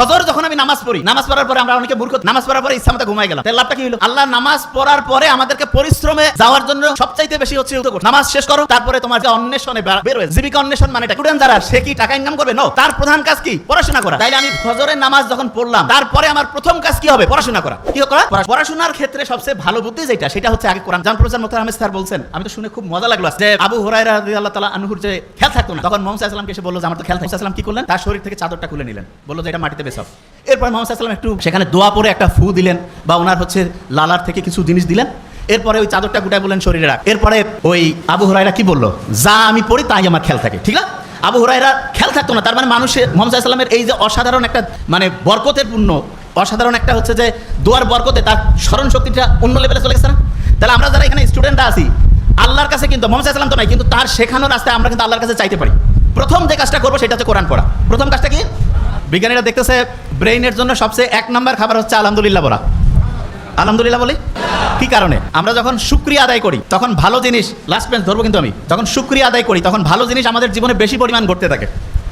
ফজর যখন আমি নামাজ পড়ি। নামাজ পড়ার পরে আমরা অনেকে মূর্খ, নামাজ পড়ার পরে ইচ্ছা মতো ঘুমাই গেলাম। তার লাভটা কি হলো? আল্লাহ নামাজ পড়ার পরে আমাদেরকে পরিশ্রমে যাওয়ার জন্য সবচাইতে বেশি হচ্ছে নামাজ শেষ করো, তারপরে তোমার যে অন্বেষণে বে- বের হয়ে জীবিকা অন্বেষণ মানে স্টুডেন্ট যারা, সে কি টাকা ইনকাম করবে? নো তার প্রধান কাজ কি? পড়াশোনা করা। তাইলে আমি ফজরের নামাজ যখন পড়লাম, তারপরে আমার প্রথম কাজ কি হবে? পড়াশোনা করা। কি করা? পড়াশোনার ক্ষেত্রে সবচেয়ে ভালো বুদ্ধি যেটা, সেটা হচ্ছে আগে কোরআন। জান প্রফেসর মোতার আহমেদ স্যার বলছেন, আমি তো শুনে খুব মজা লাগল যে আবু হুরায়রা রাদিয়াল্লাহু তাআলা আনহুর যে খেয়াল থাকতো না, তখন মোহাম্মদ সাল্লামকে এসে বলল যে, আমার তো খেয়াল থাকে সাল্লাম কি করলেন? তার শরীর থেকে চাদরটা খুলে নিলেন। বলল যে, এটা মাটিতে বেসাও। এরপর মোহাম্মদ সাল্লাম একটু সেখানে দোয়া পরে একটা ফু দিলেন বা ওনার হচ্ছে লালার থেকে কিছু জিনিস দিলেন। এরপরে ওই চাদরটা গুটায় বললেন, শরীরে রাখ। এরপরে ওই আবু হুরায়রা কি বলল? যা আমি পড়ি তাই আমার খেয়াল থাকে। ঠিক আছে? আবু হুরায়রা খেয়াল থাকতো না, তার মানে মানুষের, মোহাম্মদ সাল্লামের এই যে অসাধারণ একটা মানে বরকতের পূর্ণ, অসাধারণ একটা হচ্ছে যে দোয়ার বরকতে তার স্মরণ শক্তিটা অন্য লেভেলে চলে গেছে না? তাহলে আমরা যারা এখানে স্টুডেন্টরা আছি, আল্লাহর কাছে কিন্তু, মোহাম্মদ সাল্লাম তো নাই, কিন্তু তার শেখানো রাস্তায় আমরা কিন্তু আল্লাহর কাছে চাইতে পারি। প্রথম যে কাজটা করব সেটা হচ্ছে কোরআন পড়া। প্রথম কাজটা কি? বিজ্ঞানীরা দেখতেছে ব্রেইনের জন্য সবচেয়ে এক নম্বর খাবার হচ্ছে আলহামদুলিল্লাহ বলা। আলহামদুলিল্লাহ বলি? কি কারণে? আমরা যখন শুক্রিয়া আদায় করি, তখন ভালো জিনিস লাস্ট বেঞ্চ ধরবো কিন্তু আমি, যখন শুক্রিয়া আদায় করি, তখন ভালো জিনিস আমাদের জীবনে বেশি পরিমাণ ঘটতে থাকে।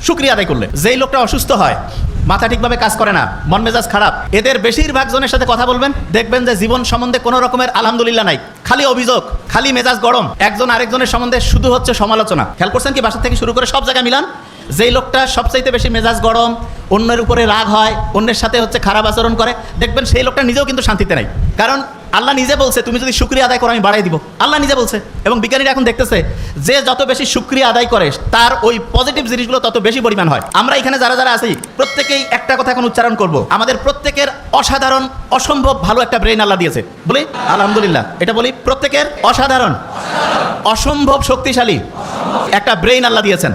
শুক্রিয়া আদায় করলে, যেই লোকটা অসুস্থ হয়, মাথা ঠিকভাবে কাজ করে না, মন মেজাজ খারাপ, এদের বেশিরভাগ জনের সাথে কথা বলবেন, দেখবেন যে জীবন সম্বন্ধে কোনো রকমের আলহামদুলিল্লাহ নাই। খালি অভিযোগ, খালি মেজাজ গরম, একজন আরেকজনের সম্বন্ধে শুধু হচ্ছে সমালোচনা। খেয়াল করছেন কি বাসা থেকে শুরু করে সব জায়গায় মিলান? যেই লোকটা সবচাইতে বেশি মেজাজ গরম অন্যের উপরে রাগ হয়, অন্যের সাথে হচ্ছে খারাপ আচরণ করে। দেখবেন সেই লোকটা নিজেও কিন্তু শান্তিতে নাই। কারণ আল্লাহ নিজে বলছে, তুমি যদি শুক্রিয়া আদায় করো, আমি বাড়াই দিব। আল্লাহ নিজে বলছে। এবং বিজ্ঞানীরা এখন দেখতেছে, যে যত বেশি শুক্রিয়া আদায় করে, তার ওই পজিটিভ জিনিসগুলো তত বেশি পরিমাণ হয়। আমরা এখানে যারা যারা আছি, প্রত্যেকেই একটা কথা এখন উচ্চারণ করব। আমাদের প্রত্যেকের অসাধারণ, অসম্ভব ভালো একটা ব্রেন আল্লাহ দিয়েছে। বলি, আলহামদুলিল্লাহ। এটা বলি, প্রত্যেকের অসাধারণ, অসম্ভব শক্তিশালী একটা ব্রেইন আল্লাহ দিয়েছেন।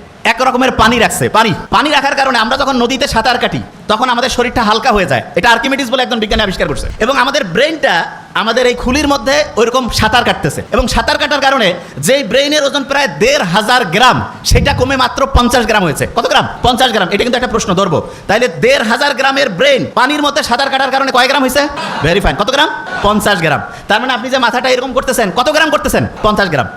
এক রকমের পানি রাখছে, পানি পানি রাখার কারণে আমরা যখন নদীতে সাঁতার কাটি, তখন আমাদের শরীরটা হালকা হয়ে যায়। এটা আর্কিমিডিস বলে একজন বিজ্ঞানী আবিষ্কার করছে। এবং আমাদের ব্রেনটা আমাদের এই খুলির মধ্যে ওইরকম সাঁতার কাটতেছে। এবং সাঁতার কাটার কারণে যেই ব্রেইনের ওজন প্রায় দেড় হাজার গ্রাম, সেটা কমে মাত্র পঞ্চাশ গ্রাম হয়েছে। কত গ্রাম? পঞ্চাশ গ্রাম। এটা কিন্তু একটা প্রশ্ন ধরবো। তাইলে দেড় হাজার গ্রামের ব্রেন পানির মধ্যে সাঁতার কাটার কারণে কয় গ্রাম হয়েছে? ভেরি ফাইন কত গ্রাম? পঞ্চাশ গ্রাম। তার মানে আপনি যে মাথাটা এরকম করতেছেন, কত গ্রাম করতেছেন? পঞ্চাশ গ্রাম।